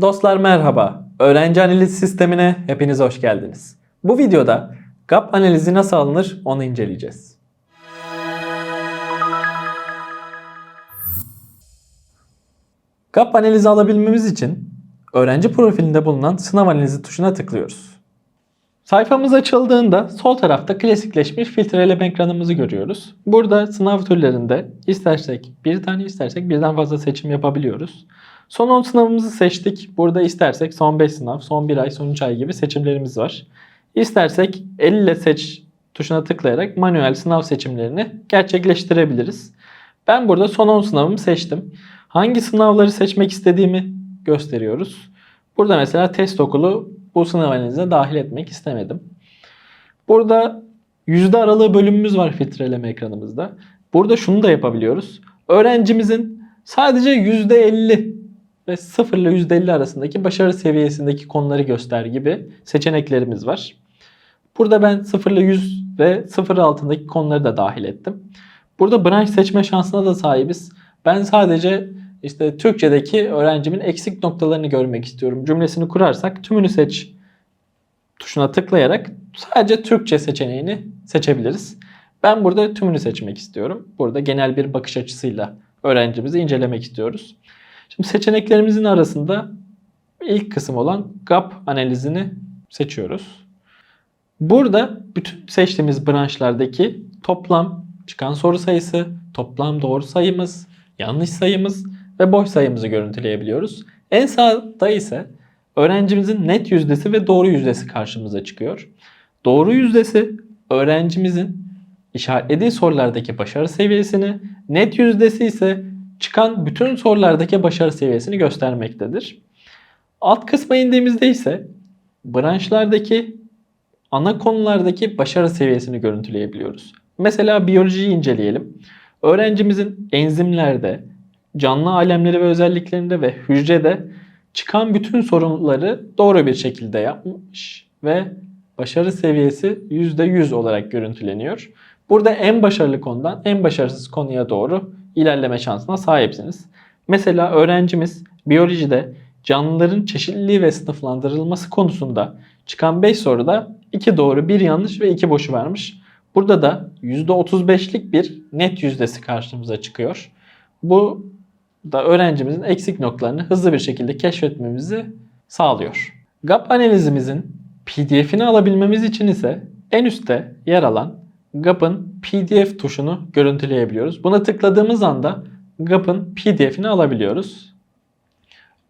Dostlar merhaba. Öğrenci analiz sistemine hepiniz hoş geldiniz. Bu videoda GAP analizi nasıl alınır onu inceleyeceğiz. GAP analizi alabilmemiz için öğrenci profilinde bulunan sınav analizi tuşuna tıklıyoruz. Sayfamız açıldığında sol tarafta klasikleşmiş filtreleme ekranımızı görüyoruz. Burada sınav türlerinde istersek bir tane istersek birden fazla seçim yapabiliyoruz. Son 10 sınavımızı seçtik. Burada istersek son 5 sınav, son 1 ay, son 3 ay gibi seçimlerimiz var. İstersek el ile seç tuşuna tıklayarak manuel sınav seçimlerini gerçekleştirebiliriz. Ben burada son 10 sınavımı seçtim. Hangi sınavları seçmek istediğimi gösteriyoruz. Burada mesela test okulu bu sınav analizine dahil etmek istemedim. Burada yüzde aralığı bölümümüz var filtreleme ekranımızda. Burada şunu da yapabiliyoruz. Öğrencimizin sadece yüzde 50 ve 0 ile %50 arasındaki başarı seviyesindeki konuları göster gibi seçeneklerimiz var. Burada ben 0 ile 100 ve 0 altındaki konuları da dahil ettim. Burada branş seçme şansına da sahibiz. Ben sadece işte Türkçedeki öğrencimin eksik noktalarını görmek istiyorum. Cümlesini kurarsak tümünü seç tuşuna tıklayarak sadece Türkçe seçeneğini seçebiliriz. Ben burada tümünü seçmek istiyorum. Burada genel bir bakış açısıyla öğrencimizi incelemek istiyoruz. Şimdi seçeneklerimizin arasında ilk kısım olan GAP analizini seçiyoruz. Burada bütün seçtiğimiz branşlardaki toplam çıkan soru sayısı, toplam doğru sayımız, yanlış sayımız ve boş sayımızı görüntüleyebiliyoruz. En sağda ise öğrencimizin net yüzdesi ve doğru yüzdesi karşımıza çıkıyor. Doğru yüzdesi öğrencimizin işaretlediği sorulardaki başarı seviyesini, net yüzdesi ise çıkan bütün sorulardaki başarı seviyesini göstermektedir. Alt kısma indiğimizde ise branşlardaki ana konulardaki başarı seviyesini görüntüleyebiliyoruz. Mesela biyolojiyi inceleyelim. Öğrencimizin enzimlerde, canlı alemleri ve özelliklerinde ve hücrede çıkan bütün sorunları doğru bir şekilde yapmış ve başarı seviyesi %100 olarak görüntüleniyor. Burada en başarılı konudan en başarısız konuya doğru ilerleme şansına sahipsiniz. Mesela öğrencimiz biyolojide canlıların çeşitliliği ve sınıflandırılması konusunda çıkan 5 soruda 2 doğru, 1 yanlış ve 2 boşu vermiş. Burada da %35'lik bir net yüzdesi karşımıza çıkıyor. Bu da öğrencimizin eksik noktalarını hızlı bir şekilde keşfetmemizi sağlıyor. GAP analizimizin PDF'ini alabilmemiz için ise en üstte yer alan GAP'ın PDF tuşunu görüntüleyebiliyoruz. Buna tıkladığımız anda GAP'ın PDF'ini alabiliyoruz.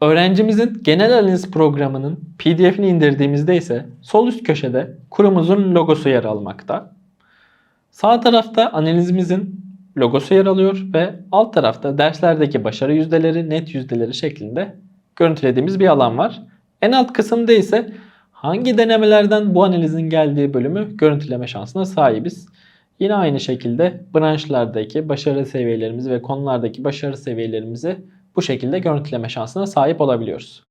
Öğrencimizin genel analiz programının PDF'ini indirdiğimizde ise sol üst köşede kurumuzun logosu yer almakta. Sağ tarafta analizimizin logosu yer alıyor ve alt tarafta derslerdeki başarı yüzdeleri, net yüzdeleri şeklinde görüntülediğimiz bir alan var. En alt kısımda ise hangi denemelerden bu analizin geldiği bölümü görüntüleme şansına sahibiz. Yine aynı şekilde branşlardaki başarı seviyelerimizi ve konulardaki başarı seviyelerimizi bu şekilde görüntüleme şansına sahip olabiliyoruz.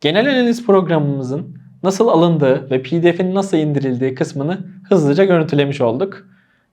Genel analiz programımızın nasıl alındığı ve PDF'in nasıl indirildiği kısmını hızlıca görüntülemiş olduk.